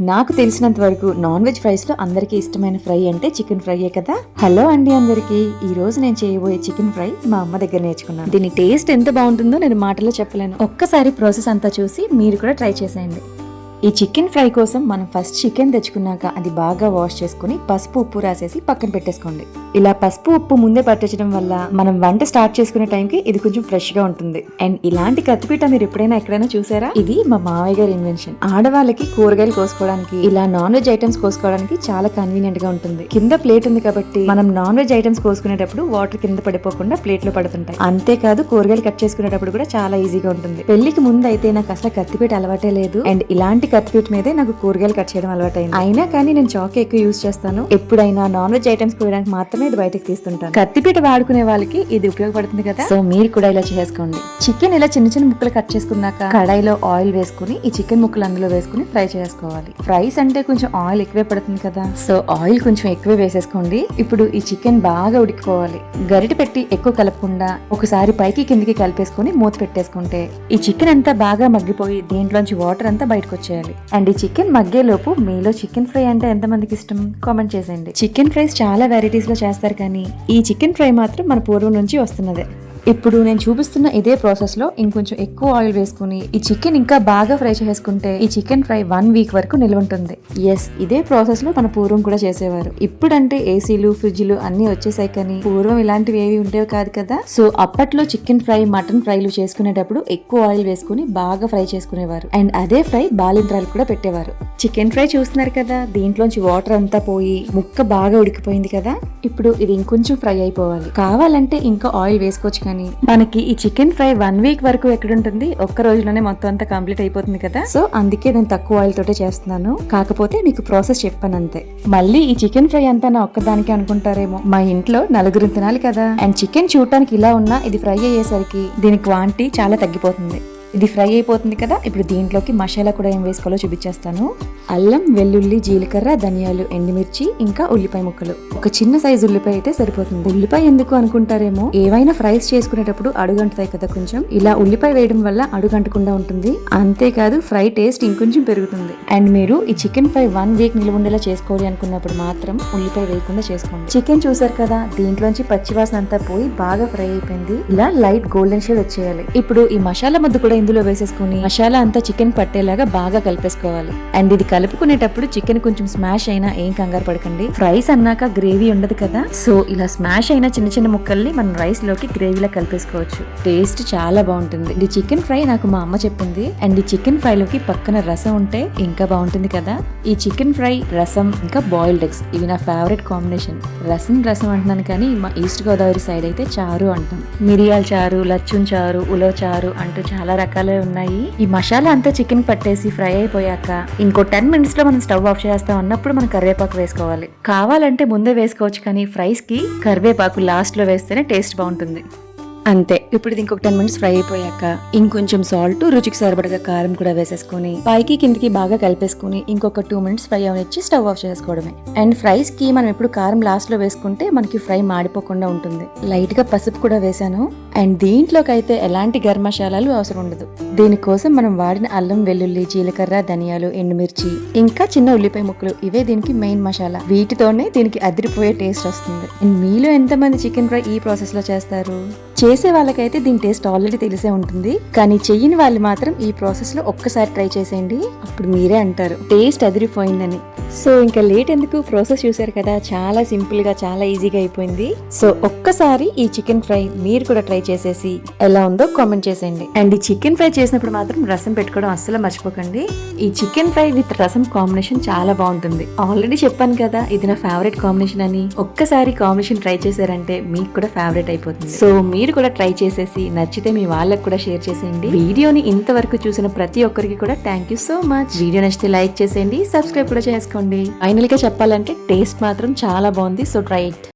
నాకు తెలిసినంత వరకు నాన్ వెజ్ ఫ్రైస్లో అందరికీ ఇష్టమైన ఫ్రై అంటే చికెన్ ఫ్రైయే కదా? హలో అండి అందరికి. ఈ రోజు నేను చేయబోయే చికెన్ ఫ్రై మా అమ్మ దగ్గర నేర్చుకున్నాను. దీని టేస్ట్ ఎంత బాగుంటుందో నేను మాటలో చెప్పలేను. ఒక్కసారి ప్రాసెస్ అంతా చూసి మీరు కూడా ట్రై చేసేయండి. ఈ చికెన్ ఫ్రై కోసం మనం ఫస్ట్ చికెన్ తెచ్చుకున్నాక అది బాగా వాష్ చేసుకుని పసుపు ఉప్పు రాసేసి పక్కన పెట్టేసుకోండి. ఇలా పసుపు ఉప్పు ముందే పట్టించడం వల్ల మనం వంట స్టార్ట్ చేసుకునే టైంకి ఇది కొంచెం ఫ్రెష్గా ఉంటుంది. అండ్ ఇలాంటి కత్తిపీట మీరు ఎప్పుడైనా ఎక్కడైనా చూసారా? ఇది మా మావయ్య గారి ఇన్వెన్షన్ ఆడవాళ్ళకి కూరగాయలు కోసుకోవడానికి ఇలా నాన్ వెజ్ ఐటమ్స్ కోసుకోవడానికి చాలా కన్వీనియంట్గా ఉంటుంది. కింద ప్లేట్ ఉంది కాబట్టి మనం నాన్ వెజ్ ఐటమ్స్ కోసుకునేటప్పుడు వాటర్ కింద పడిపోకుండా ప్లేట్లో పడుతుంటాయి. అంతేకాదు కూరగాయలు కట్ చేసుకునేటప్పుడు కూడా చాలా ఈజీగా ఉంటుంది. పెళ్ళికి ముందు అయితే నాకు అసలు కత్తిపీట అలవాటే లేదు. అండ్ ఇలాంటి కత్తిపీట మీదే నాకు కూరగాయలు కట్ చేయడం అలవాటైంది. అయినా కానీ నేను చాక్ ఎక్కువ యూజ్ చేస్తాను. ఎప్పుడైనా నాన్ వెజ్ ఐటమ్స్ కోయడానికి మాత్రమే ఇది బయటకు తీస్తుంటాను. కత్తిపీట వాడుకునే వాళ్ళకి ఇది ఉపయోగపడుతుంది కదా? సో మీరు కూడా ఇలా చేసుకోండి. చికెన్ ఇలా చిన్న చిన్న ముక్కలు కట్ చేసుకున్నాక కడాయిలో ఆయిల్ వేసుకుని ఈ చికెన్ ముక్కలు అందులో వేసుకుని ఫ్రై చేసుకోవాలి. ఫ్రైస్ అంటే కొంచెం ఆయిల్ ఎక్కువే పడుతుంది కదా? సో ఆయిల్ కొంచెం ఎక్కువే వేసేసుకోండి. ఇప్పుడు ఈ చికెన్ బాగా ఉడికిపోవాలి. గరిటె పెట్టి ఎక్కువ కలపకుండా ఒకసారి పైకి కిందికి కలిపేసుకుని మూత పెట్టేసుకుంటే ఈ చికెన్ అంతా బాగా మగ్గిపోయి దీంట్లోంచి వాటర్ అంతా బయటకు వచ్చేయాలి. అండ్ ఈ చికెన్ మగ్గేలోపు మీలో చికెన్ ఫ్రై అంటే ఎంతమందికి ఇష్టం? కామెంట్ చేసేయండి. చికెన్ ఫ్రైస్ చాలా వెరైటీస్లో చేస్తారు కానీ ఈ చికెన్ ఫ్రై మాత్రం మన పూర్వం నుంచి వస్తున్నదే. ఇప్పుడు నేను చూపిస్తున్న ఇదే ప్రాసెస్లో ఇంకొంచెం ఎక్కువ ఆయిల్ వేసుకుని ఈ చికెన్ ఇంకా బాగా ఫ్రై చేసుకుంటే ఈ చికెన్ ఫ్రై వన్ వీక్ వరకు నిల్వ ఉంటుంది. ఎస్ ఇదే ప్రాసెస్లో మన పూర్వం కూడా చేసేవారు. ఇప్పుడంటే ఏసీలు ఫ్రిడ్జ్లు అన్ని వచ్చేసాయి కానీ పూర్వం ఇలాంటివి ఏవి ఉండేవి కాదు కదా. సో అప్పట్లో చికెన్ ఫ్రై మటన్ ఫ్రైలు చేసుకునేటప్పుడు ఎక్కువ ఆయిల్ వేసుకుని బాగా ఫ్రై చేసుకునేవారు. అండ్ అదే ఫ్రై బాలింత్రాలు కూడా పెట్టేవారు. చికెన్ ఫ్రై చూస్తున్నారు కదా దీంట్లోంచి వాటర్ అంతా పోయి ముక్క బాగా ఉడికిపోయింది కదా. ఇప్పుడు ఇది ఇంకొంచెం ఫ్రై అయిపోవాలి. కావాలంటే ఇంకా ఆయిల్ వేసుకోవచ్చు కానీ మనకి ఈ చికెన్ ఫ్రై వన్ వీక్ వరకు ఎక్కడ ఉంటుంది ఒక్క రోజులోనే మొత్తం అంతా కంప్లీట్ అయిపోతుంది కదా? సో అందుకే నేను తక్కువ ఆయిల్ తోటే చేస్తున్నాను. కాకపోతే మీకు ప్రాసెస్ చెప్పాను అంతే. మళ్ళీ ఈ చికెన్ ఫ్రై అంతా నా ఒక్కదానికి అనుకుంటారేమో. మా ఇంట్లో నలుగురు తినాలి కదా? అండ్ చికెన్ చూడటానికి ఇలా ఉన్నా ఇది ఫ్రై అయ్యేసరికి దీని క్వాంటిటీ చాలా తగ్గిపోతుంది. ఇది ఫ్రై అయిపోతుంది కదా? ఇప్పుడు దీంట్లోకి మసాలా కూడా ఏం వేసుకోవాలో చూపించేస్తాను. అల్లం వెల్లుల్లి జీలకర్ర ధనియాలు ఎండుమిర్చి ఇంకా ఉల్లిపాయ ముక్కలు. ఒక చిన్న సైజు ఉల్లిపాయ అయితే సరిపోతుంది. ఉల్లిపాయ ఎందుకు అనుకుంటారేమో? ఏవైనా ఫ్రైస్ చేసుకునేటప్పుడు అడుగంటుతాయి కదా కొంచెం. ఇలా ఉల్లిపాయ వేయడం వల్ల అడుగంటకుండా ఉంటుంది. అంతేకాదు ఫ్రై టేస్ట్ ఇంకొంచెం పెరుగుతుంది. అండ్ మీరు ఈ చికెన్ ఫ్రై వన్ వీక్ నిల్వ ఉండేలా చేసుకోవాలి అనుకున్నప్పుడు మాత్రం ఉల్లిపాయ వేయకుండా చేసుకోండి. చికెన్ చూసారు కదా దీంట్లోంచి పచ్చివాసన అంతా పోయి బాగా ఫ్రై అయిపోయింది. ఇలా లైట్ గోల్డెన్ షేడ్ వచ్చేయాలి. ఇప్పుడు ఈ మసాలా ముద్ద కూడా ఇందులో వేసేసుకుని మసాలా అంతా చికెన్ పట్టేలాగా బాగా కలిపేసుకోవాలి. అండ్ ఇది కలుపుకునేటప్పుడు చికెన్ కొంచెం స్మాష్ అయినా ఏం కంగారు పడకండి. ఫ్రైస్ అన్నాక గ్రేవీ ఉండదు కదా. సో ఇలా స్మాష్ అయిన చిన్న చిన్న ముక్కల్ని మనం రైస్లోకి గ్రేవీలో కలిపేసుకోవచ్చు. టేస్ట్ చాలా బాగుంటుంది. ఇది చికెన్ ఫ్రై నాకు మా అమ్మ చెప్పింది. అండ్ ఈ చికెన్ ఫ్రై లోకి పక్కన రసం ఉంటే ఇంకా బాగుంటుంది కదా. ఈ చికెన్ ఫ్రై రసం ఇంకా బాయిల్డ్ ఎగ్స్ ఇవి నా ఫేవరెట్ కాంబినేషన్. రసం రసం అంటున్నాను కానీ మా ఈస్ట్ గోదావరి సైడ్ అయితే చారు అంటాం. మిరియాల చారు లచ్చున్ చారు ఉలవ చారు అంటూ చాలా రకాలే ఉన్నాయి. ఈ మసాలా అంతా చికెన్ పట్టేసి ఫ్రై అయిపోయాక ఇంకో టెన్ మినిట్స్లో మనం స్టవ్ ఆఫ్ చేస్తాం అన్నప్పుడు మనం కరివేపాకు వేసుకోవాలి. కావాలంటే ముందే వేసుకోవచ్చు కానీ ఫ్రైస్కి కరివేపాకు లాస్ట్లో వేస్తేనే టేస్ట్ బాగుంటుంది. అంతే. ఇప్పుడు ఇది ఇంకొక టెన్ మినిట్స్ ఫ్రై అయిపోయాక ఇంకొంచెం సాల్ట్ రుచికి సరిపడగా కారం కూడా వేసేసుకుని పైకి కిందికి బాగా కలిపేసుకుని ఇంకొక టూ మినిట్స్ ఫ్రై అవనిచ్చి స్టవ్ ఆఫ్ చేసుకోవడమే అండ్ ఫ్రైస్కి మనం ఎప్పుడు కారం లాస్ట్లో వేసుకుంటే మనకి ఫ్రై మాడిపోకుండా ఉంటుంది. లైట్గా పసుపు కూడా వేసాను అండ్ దీంట్లోకి అయితే ఎలాంటి గరం మసాలాలు అవసరం ఉండదు. దీనికోసం మనం వాడిన అల్లం వెల్లుల్లి జీలకర్ర ధనియాలు ఎండుమిర్చి ఇంకా చిన్న ఉల్లిపాయ ముక్కలు ఇవే దీనికి మెయిన్ మసాలా. వీటితోనే దీనికి అదిరిపోయే టేస్ట్ వస్తుంది. అండ్ మీలో ఎంతమంది చికెన్ ఫ్రై ఈ ప్రాసెస్లో చేస్తారు? చేసే వాళ్ళకైతే దీని టేస్ట్ ఆల్రెడీ తెలిసే ఉంటుంది. కానీ చెయ్యని వాళ్ళు మాత్రం ఈ ప్రాసెస్లో ఒక్కసారి ట్రై చేసేయండి. అప్పుడు మీరే అంటారు టేస్ట్ అదిరిపోయిందని. సో ఇంకా లేట్ ఎందుకు? ప్రాసెస్ చూసారు కదా చాలా సింపుల్గా చాలా ఈజీగా అయిపోయింది. సో ఒక్కసారి ఈ చికెన్ ఫ్రై మీరు కూడా ట్రై చేసేసి ఎలా ఉందో కామెంట్ చేసేయండి. అండ్ ఈ చికెన్ ఫ్రై చేసినప్పుడు మాత్రం రసం పెట్టుకోవడం అస్సలు మర్చిపోకండి. ఈ chicken fry with rasam combination చాలా బాగుంటుంది. ఆల్రెడీ చెప్పాను కదా ఇది నా ఫేవరెట్ కాంబినేషన్ అని. ఒక్కసారి కాంబినేషన్ ట్రై చేశారంటే మీకు కూడా ఫేవరెట్ అయిపోతుంది. సో మీరు కూడా ట్రై చేసేసి నచ్చితే మీ వాళ్ళకి కూడా షేర్ చేసేయండి. వీడియోని ఇంతవరకు చూసిన ప్రతి ఒక్కరికి కూడా thank you so much. Video నచ్చితే లైక్ చేసేయండి సబ్స్క్రైబ్ కూడా చేసుకోండి. ఫైనల్ ఫైనల్గా చెప్పాలంటే టేస్ట్ మాత్రం చాలా బాగుంది. So try it